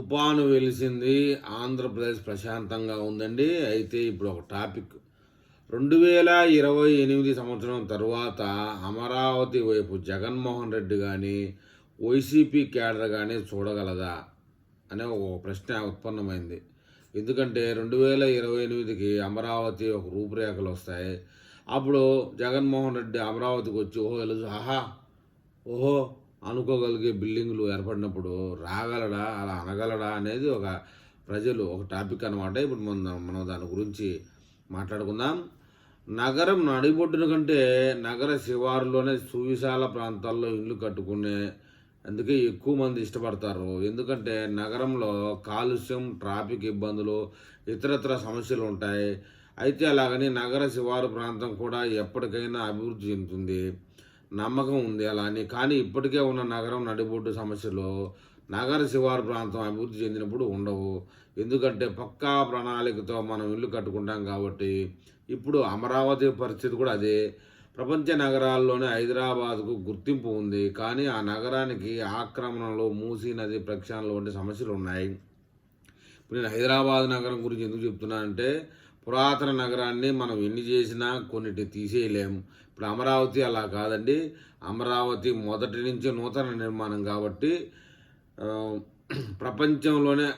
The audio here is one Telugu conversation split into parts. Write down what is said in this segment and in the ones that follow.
తుఫాను వెలిసింది ఆంధ్రప్రదేశ్ ప్రశాంతంగా ఉందండి. అయితే ఇప్పుడు ఒక టాపిక్. రెండు వేల ఇరవై ఎనిమిది సంవత్సరం తర్వాత అమరావతి వైపు జగన్మోహన్ రెడ్డి కానీ వైసీపీ క్యాడర్ కానీ చూడగలదా అనే ఒక ప్రశ్న ఉత్పన్నమైంది. ఎందుకంటే రెండు వేల ఇరవై ఎనిమిదికి అమరావతి ఒక రూపురేఖలు వస్తాయి. అప్పుడు జగన్మోహన్ రెడ్డి అమరావతికి వచ్చి ఓహో తెలుసు ఆహా ఓహో అనుకోగలిగే బిల్డింగులు ఏర్పడినప్పుడు రాగలడా అలా అనగలడా అనేది ఒక ప్రజలు ఒక టాపిక్ అనమాట ఇప్పుడు మనం మనం దాని గురించి మాట్లాడుకుందాం. నగరం నడిబొడ్డున కంటే నగర శివారులోనే సువిశాల ప్రాంతాల్లో ఇల్లు కట్టుకునే అందుకే ఎక్కువ మంది ఇష్టపడతారు. ఎందుకంటే నగరంలో కాలుష్యం ట్రాఫిక్ ఇబ్బందులు ఇతరత్ర సమస్యలు ఉంటాయి. అయితే అలాగని నగర శివారు ప్రాంతం కూడా ఎప్పటికైనా అభివృద్ధి చెందుతుంది. నమ్మకం ఉంది అలా అని. కానీ ఇప్పటికే ఉన్న నగరం నడిబొడ్డు సమస్యలు నగర శివారు ప్రాంతం అభివృద్ధి చెందినప్పుడు ఉండవు. ఎందుకంటే పక్కా ప్రణాళికతో మనం ఇల్లు కట్టుకుంటాం కాబట్టి ఇప్పుడు అమరావతి పరిస్థితి కూడా అదే. ప్రపంచ నగరాల్లోనే హైదరాబాద్కు గుర్తింపు ఉంది. కానీ ఆ నగరానికి ఆక్రమణలు మూసీ నది ప్రక్షాళనలు వంటి సమస్యలు ఉన్నాయి. ఇప్పుడు నేను హైదరాబాద్ నగరం గురించి ఎందుకు చెప్తున్నానంటే పురాతన నగరాన్ని మనం ఎన్ని చేసినా కొన్నిటి తీసేయలేము. ఇప్పుడు అమరావతి అలా కాదండి. అమరావతి మొదటి నుంచి నూతన నిర్మాణం కాబట్టి ప్రపంచంలోనే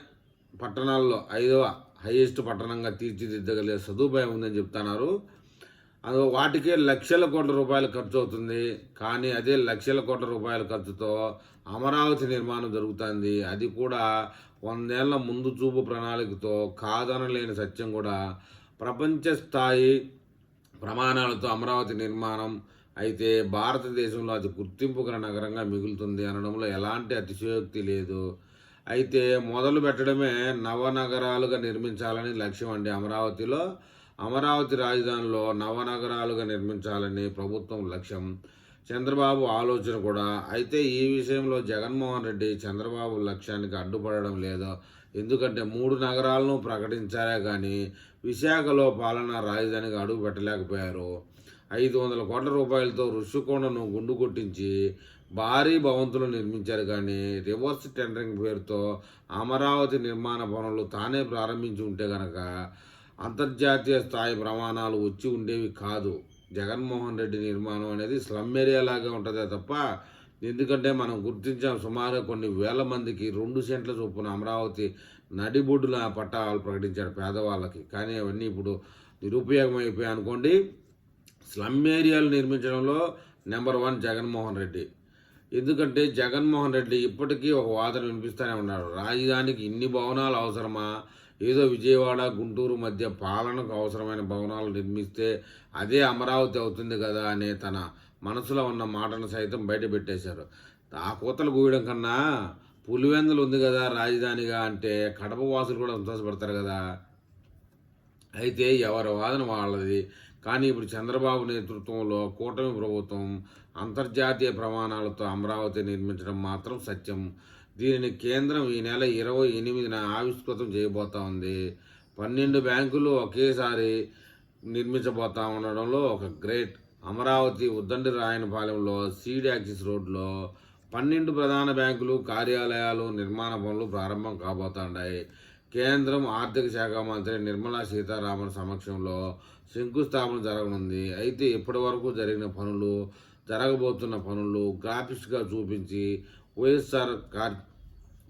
పట్టణాల్లో ఐదవ హైయెస్ట్ పట్టణంగా తీర్చిదిద్దగలిగే సదుపాయం ఉందని చెప్తున్నారు. అందులో వాటికే లక్షల కోట్ల రూపాయలు ఖర్చు అవుతుంది. కానీ అదే లక్షల కోట్ల రూపాయల ఖర్చుతో అమరావతి నిర్మాణం జరుగుతుంది. అది కూడా వందేళ్ళ ముందు చూపు ప్రణాళికతో కాదనలేని సత్యం కూడా ప్రపంచ స్థాయి ప్రమాణాలతో అమరావతి నిర్మాణం అయితే భారతదేశంలో అది గుర్తింపు గల నగరంగా మిగులుతుంది అనడంలో ఎలాంటి అతిశయోక్తి లేదు. అయితే మొదలు పెట్టడమే నవనగరాలుగా నిర్మించాలని లక్ష్యం అండి అమరావతిలో. అమరావతి రాజధానిలో నవనగరాలుగా నిర్మించాలని ప్రభుత్వం లక్ష్యం. చంద్రబాబు ఆలోచన కూడా అయితే ఈ విషయంలో జగన్మోహన్ రెడ్డి చంద్రబాబు లక్ష్యానికి అడ్డుపడడం లేదు. ఎందుకంటే మూడు నగరాలను ప్రకటించారే కానీ విశాఖలో పాలనా రాజధానిగా అడుగు పెట్టలేకపోయారు. ఐదు వందల కోట్ల రూపాయలతో ఋషికొండను గుండు కొట్టించి భారీ భవంతులు నిర్మించారు కానీ రివర్స్ టెండరింగ్ పేరుతో అమరావతి నిర్మాణ పనులు తానే ప్రారంభించి ఉంటే గనక అంతర్జాతీయ స్థాయి ప్రమాణాలు వచ్చి ఉండేవి కాదు. జగన్మోహన్ రెడ్డి నిర్మాణం అనేది స్లమ్ ఏరియా లాగా ఉంటుందే తప్ప ఎందుకంటే మనం గుర్తించాం సుమారు కొన్ని వేల మందికి రెండు సెంట్ల చొప్పున అమరావతి నడిబొడ్డుల పట్టాలు ప్రకటించాడు పేదవాళ్ళకి. కానీ అవన్నీ ఇప్పుడు నిరుపయోగం అనుకోండి. స్లమ్ ఏరియాలు నిర్మించడంలో నెంబర్ వన్ జగన్మోహన్ రెడ్డి. ఎందుకంటే జగన్మోహన్ రెడ్డి ఇప్పటికీ ఒక వాదన వినిపిస్తూనే ఉన్నాడు రాజధానికి ఇన్ని భవనాలు అవసరమా? ఏదో విజయవాడ గుంటూరు మధ్య పాలనకు అవసరమైన భవనాలు నిర్మిస్తే అదే అమరావతి అవుతుంది కదా అనే తన మనసులో ఉన్న మాటను సైతం బయటపెట్టేశారు. ఆ కూతలు గూయడం కన్నా పులివెందులు ఉంది కదా రాజధానిగా అంటే కడప వాసులు కూడా సంతోషపడతారు కదా. అయితే ఎవరి వాదన వాళ్ళది. కానీ ఇప్పుడు చంద్రబాబు నేతృత్వంలో కూటమి ప్రభుత్వం అంతర్జాతీయ ప్రమాణాలతో అమరావతి నిర్మించడం మాత్రం సత్యం. దీనిని కేంద్రం ఈ నెల ఇరవై ఎనిమిదిన ఆవిష్కృతం చేయబోతా ఉంది. పన్నెండు బ్యాంకులు ఒకేసారి నిర్మించబోతా ఉండడంలో ఒక గ్రేట్ అమరావతి ఉద్దండి రాయనపాలెంలో సీడ్ యాక్సిస్ రోడ్లో పన్నెండు ప్రధాన బ్యాంకులు కార్యాలయాలు నిర్మాణ పనులు ప్రారంభం కాబోతున్నాయి కేంద్రం ఆర్థిక శాఖ మంత్రి నిర్మలా సీతారామన్ సమక్షంలో శంకుస్థాపన జరగనుంది. అయితే ఇప్పటి వరకు జరిగిన పనులు జరగబోతున్న పనులు గ్రాఫిక్స్గా చూపించి వైఎస్ఆర్ కార్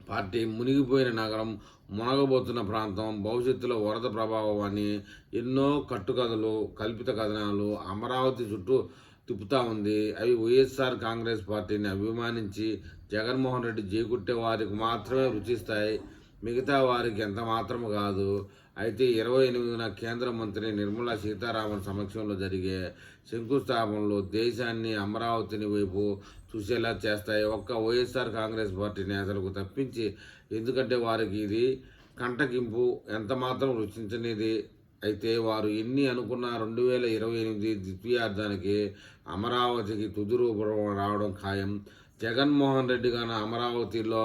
పార్టీ మునిగిపోయిన నగరం మునగబోతున్న ప్రాంతం భవిష్యత్తులో వరద ప్రభావాన్ని ఎన్నో కట్టుకథలు కల్పిత కథనాలు అమరావతి చుట్టూ తిప్పుతా ఉంది. అవి వైఎస్ఆర్ కాంగ్రెస్ పార్టీని అభిమానించి జగన్మోహన్ రెడ్డి చేకుట్టే వారికి మాత్రమే రుచిస్తాయి. మిగతా వారికి ఎంత మాత్రము కాదు. అయితే ఇరవై ఎనిమిదిన కేంద్ర మంత్రి నిర్మలా సీతారామన్ సమక్షంలో జరిగే శంకుస్థాపనలు దేశాన్ని అమరావతిని వైపు చూసేలా చేస్తాయి. ఒక్క వైఎస్ఆర్ కాంగ్రెస్ పార్టీ నేతలకు తప్పించి ఎందుకంటే వారికి ఇది కంటకింపు ఎంత మాత్రం రుచించనిది. అయితే వారు ఎన్ని అనుకున్న రెండు వేల ఇరవై ఎనిమిది ద్వితీయార్థానికి అమరావతికి తుది రూపం రావడం ఖాయం. జగన్మోహన్ రెడ్డి గాన అమరావతిలో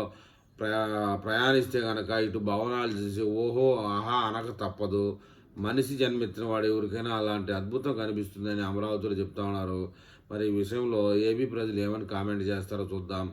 ప్రయా ప్రయాణిస్తే కనుక ఇటు భవనాలు చూసి ఓహో ఆహా అనక తప్పదు. మనిషి జన్మెత్తిన వాడు ఎవరికైనా అలాంటి అద్భుతం కనిపిస్తుందని అమరావతిలో చెప్తా ఉన్నారు. మరి ఈ విషయంలో ఏపీ ప్రజలు ఏమని కామెంట్ చేస్తారో చూద్దాం.